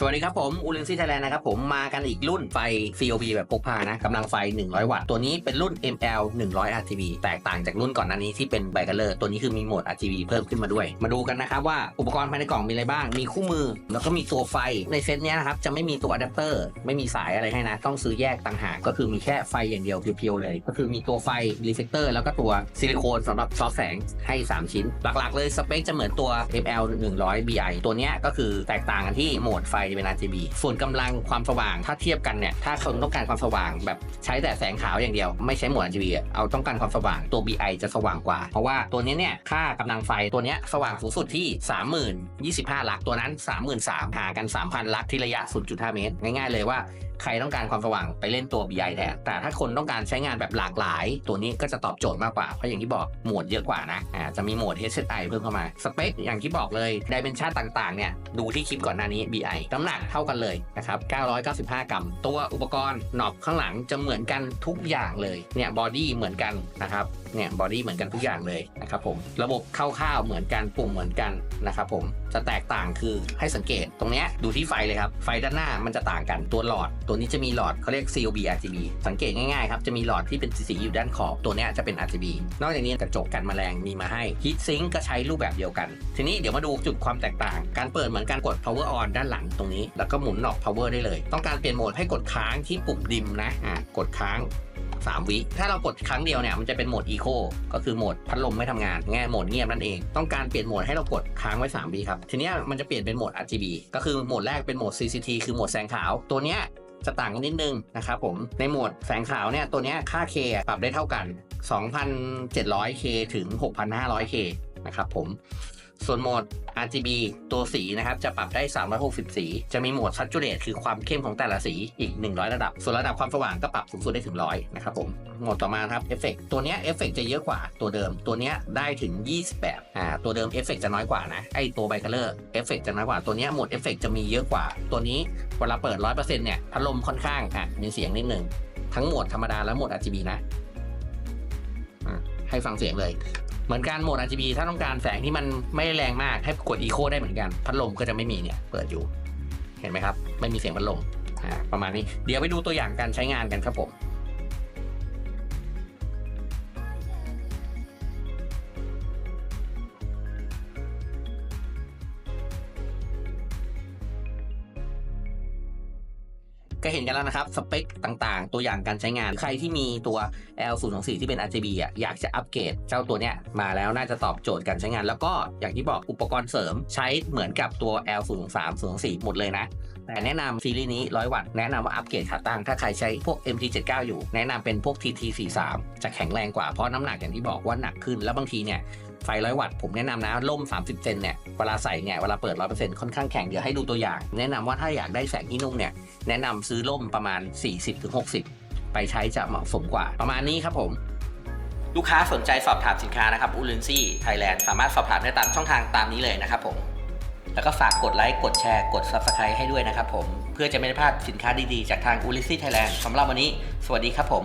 สวัสดีครับผมอูลินซี่ไทยแลนด์นะครับผมมากันอีกรุ่นไฟ COB แบบพกพานะกำลังไฟ 100 วัตต์ตัวนี้เป็นรุ่น ML 100 RGB แตกต่างจากรุ่นก่อนหน้านี้ที่เป็นไบเกอร์ตัวนี้คือมีโหมด RGB เพิ่มขึ้นมาด้วย มาดูกันนะครับว่าอุปกรณ์ภายในกล่องมีอะไรบ้าง มีคู่มือ แล้วก็มีตัวไฟในเซตเนี้ยนะครับจะไม่มีตัวอะแดปเตอร์ไม่มีสายอะไรให้นะ ต้องซื้อแยกต่างหากก็คือมีแค่ไฟอย่างเดียวเพียวๆเลย ก็คือมีตัวไฟรีเฟกเตอร์แล้วก็ตัวซิลิโคนสำหรับซอฟแสงให้ 3 ชิ้น หลักๆ เลยสเปคจะเหมือนตัว ML 100 BI ตัวนี้ก็คือแตกต่างกันที่โหมดไฟเป็น RGB ส่วนกำลังความสว่างถ้าเทียบกันเนี่ยถ้าคนต้องการความสว่างแบบใช้แต่แสงขาวอย่างเดียวไม่ใช้โหมด RGB เอาต้องการความสว่างตัว BI จะสว่างกว่า เพราะว่าตัวนี้เนี่ยค่ากำลังไฟตัวนี้สว่างสูงสุดที่30,000 25 ลักตัวนั้น 33,000ห่างกัน 3,000 ลักที่ระยะ 0.5 เมตร ง่ายๆเลยว่า ใครต้องการความสว่างไปเล่นตัว BI แทนแต่ถ้าคนต้องการใช้งานแบบหลากหลาย ตัวนี้ก็จะตอบโจทย์มากกว่า เพราะอย่างที่บอกโหมดเยอะกว่านะอ่าจะมีโหมด HSI เพิ่มเข้ามา สเปคอย่างที่บอกเลยดิเมนชันต่างๆเนี่ยดูที่คลิปก่อนหน้านี้ BI น้ำหนักเท่ากันเลยนะครับ995 กรัม ตัวอุปกรณ์หนอบข้างหลังจะเหมือนกันทุกอย่างเลยเนี่ยบอดี้เหมือนกันนะครับเนี่ยบอดี้เหมือนกันทุกอย่างเลยนะครับผมระบบคร่าวๆเหมือนกันปุ่มเหมือนกันนะครับผมจะแตกต่างคือให้สังเกตตรงเนี้ยดูที่ไฟเลยครับไฟด้านหน้ามันจะต่างกันตัวหลอดตัวนี้จะมีหลอดเขาเรียก COB RGB สังเกตง่ายๆครับ จะมีหลอดที่เป็นสีอยู่ด้านขอบ ตัวนี้จะเป็น RGB นอกจากนี้กระจกกันแมลงมีมาให้ Heat Sink ก็ใช้รูปแบบเดียวกัน ทีนี้เดี๋ยวมาดูจุดความแตกต่าง การเปิดเหมือนการกด power on ด้านหลังตรงนี้ แล้วก็หมุนออก power ได้เลย ต้องการเปลี่ยนโหมดให้กดค้างที่ปุ่มดิมนะอะกดค้าง3 วิ ถ้าเรากดครั้งเดียวเนี่ย มันจะเป็นโหมด Eco ก็คือโหมดพัดลมไม่ทำงานง่โหมดเงียบนั่นเอง ต้องการเปลี่ยนโหมดให้เรากดค้างไว้ 3 วิครับ ทีนี้มันจะเปลี่ยนเป็นโหมด RGB ก็คือโหมดแรกเป็นโหมด CCT คือโหมดแสงขาว ตัวเนี้ย จะต่างกันนิดนึงนะครับผมในโหมดแสงขาวเนี่ยตัวนี้ค่า K ปรับได้เท่ากัน 2,700K ถึง 6,500K นะครับผม ส่วนโหมด RGB ตัวสีนะครับจะปรับได้ 360 สี จะมีโหมด Saturate คือความเข้มของแต่ละสีอีก 100 ระดับ ส่วนระดับความสว่างก็ปรับสูงสุดได้ถึง 100 นะครับผม โหมดต่อมาครับเอฟเฟกตัวเนี้ยเอฟเฟกจะเยอะกว่าตัวเดิม ตัวเนี้ยได้ถึง 28อ่า ตัวเดิมเอฟเฟกจะน้อยกว่านะ ไอตัวไบคัลเลอร์เอฟเฟกจะน้อยกว่า ตัวเนี้ยโหมดเอฟเฟกจะมีเยอะกว่า ตัวนี้เวลาเปิด 100%เนี่ยพัดลมค่อนข้างอะมีเสียงนิดนึง ทั้งโหมดธรรมดาและโหมด RGB นะอะให้ฟังเสียงเลย เหมือนการโหมด RGB ถ้าต้องการแสงที่มันไม่แรงมากให้กดอีโคได้เหมือนกัน พัดลมก็จะไม่มีเนี่ยเปิดอยู่ เห็นไหมครับ ไม่มีเสียงพัดลมประมาณนี้ เดี๋ยวไปดูตัวอย่างการใช้งานกันครับผม ก็เห็นกันแล้วนะครับ สเปคต่างๆ ตัวอย่างการใช้งาน ใครที่มีตัว L 0 2 4 ที่เป็น RGB อะอยากจะอัปเกรดเจ้าตัวเนี้ยมาแล้วน่าจะตอบโจทย์การใช้งาน แล้วก็อย่างที่บอกอุปกรณ์เสริมใช้เหมือนกับตัว L023 024หมดเลยนะ แต่แนะนำซีรีส์นี้ 100 วัตต์แนะนำว่าอัปเกรดขาตั้ง ถ้าใครใช้พวก MT79 อยู่ แนะนำเป็นพวก TT43 จะแข็งแรงกว่าเพราะน้ำหนักอย่างที่บอกว่าหนักขึ้นแล้วบางทีเนี่ยไฟ100วัตต์ผมแนะนำนะล่ม 30 เซนเนี่ยเวลาใส่เนี่ยเวลาเปิด 100%ค่อนข้างแข็งเดี๋ยวให้ดูตัวอย่าง แนะนำว่าถ้าอยากได้แสงที่นุ่มเนี่ยแนะนำซื้อล่มประมาณ 40-60 ไปใช้จะเหมาะสมกว่า ประมาณนี้ครับผม ลูกค้าสนใจสอบถามสินค้านะครับอูลินซี่ไทยแลนด์สามารถสอบถามได้ตามช่องทางตามนี้เลยนะครับผม แล้วก็ฝากกดไลค์ กดแชร์ กด Subscribe ให้ด้วยนะครับผม เพื่อจะไม่ได้พลาดสินค้าดีๆ จากทางอูลินซี่ไทยแลนด์สำหรับวันนี้ สวัสดีครับผม